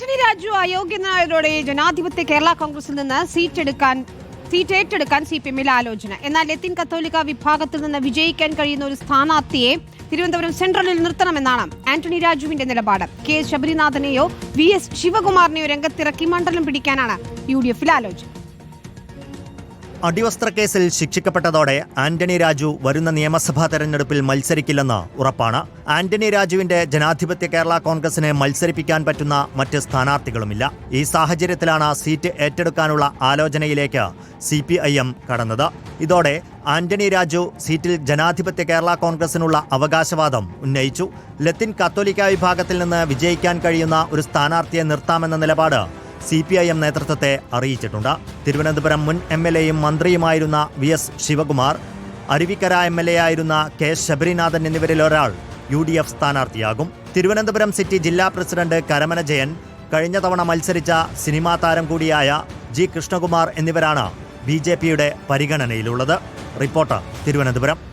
ആന്റണി രാജു അയോഗ്യനായതോടെ ജനാധിപത്യ കേരള കോൺഗ്രസിൽ നിന്ന് സീറ്റ് എടുക്കാൻ സീറ്റ് ഏറ്റെടുക്കാൻ സി പി എമ്മിൽ ആലോചന. എന്നാൽ ലത്തീൻ കത്തോലിക്ക വിഭാഗത്തിൽ നിന്ന് വിജയിക്കാൻ കഴിയുന്ന ഒരു സ്ഥാനാർത്ഥിയെ തിരുവനന്തപുരം സെൻട്രലിൽ നിർത്തണമെന്നാണ് ആന്റണി രാജുവിന്റെ നിലപാട്. കെ. ശബരിനാഥനെയോ വി. എസ്. ശിവകുമാറിനെയോ രംഗത്തിറക്കി മണ്ഡലം പിടിക്കാനാണ് യു ഡി എഫിൽ ആലോചന. അടിവസ്ത്രക്കേസിൽ ശിക്ഷിക്കപ്പെട്ടതോടെ ആന്റണി രാജു വരുന്ന നിയമസഭാ തെരഞ്ഞെടുപ്പിൽ മത്സരിക്കില്ലെന്ന് ഉറപ്പാണ്. ആന്റണി രാജുവിന്റെ ജനാധിപത്യ കേരള കോൺഗ്രസിനെ മത്സരിപ്പിക്കാൻ പറ്റുന്ന മറ്റ് സ്ഥാനാർത്ഥികളുമില്ല. ഈ സാഹചര്യത്തിലാണ് സീറ്റ് ഏറ്റെടുക്കാനുള്ള ആലോചനയിലേക്ക് സി കടന്നത്. ഇതോടെ ആന്റണി രാജു സീറ്റിൽ ജനാധിപത്യ കേരള കോൺഗ്രസിനുള്ള അവകാശവാദം ഉന്നയിച്ചു. ലത്തിൻ കത്തോലിക്ക വിഭാഗത്തിൽ നിന്ന് വിജയിക്കാൻ കഴിയുന്ന ഒരു സ്ഥാനാർത്ഥിയെ നിർത്താമെന്ന നിലപാട് സി പി ഐ എം നേതൃത്വത്തെ അറിയിച്ചിട്ടുണ്ട്. തിരുവനന്തപുരം മുൻ എം എൽ എയും മന്ത്രിയുമായിരുന്ന V S Sivakumar Aruvikkara M L A ആയിരുന്ന കെ ശബരിനാഥൻ എന്നിവരിൽ ഒരാൾ യു ഡി എഫ് സ്ഥാനാർത്ഥിയാകും. തിരുവനന്തപുരം സിറ്റി ജില്ലാ പ്രസിഡന്റ് കരമന ജയൻ കഴിഞ്ഞ തവണ മത്സരിച്ച സിനിമാ താരം കൂടിയായ ജി കൃഷ്ണകുമാർ എന്നിവരാണ് ബി ജെ പിയുടെ പരിഗണനയിലുള്ളത്. റിപ്പോർട്ടർ തിരുവനന്തപുരം.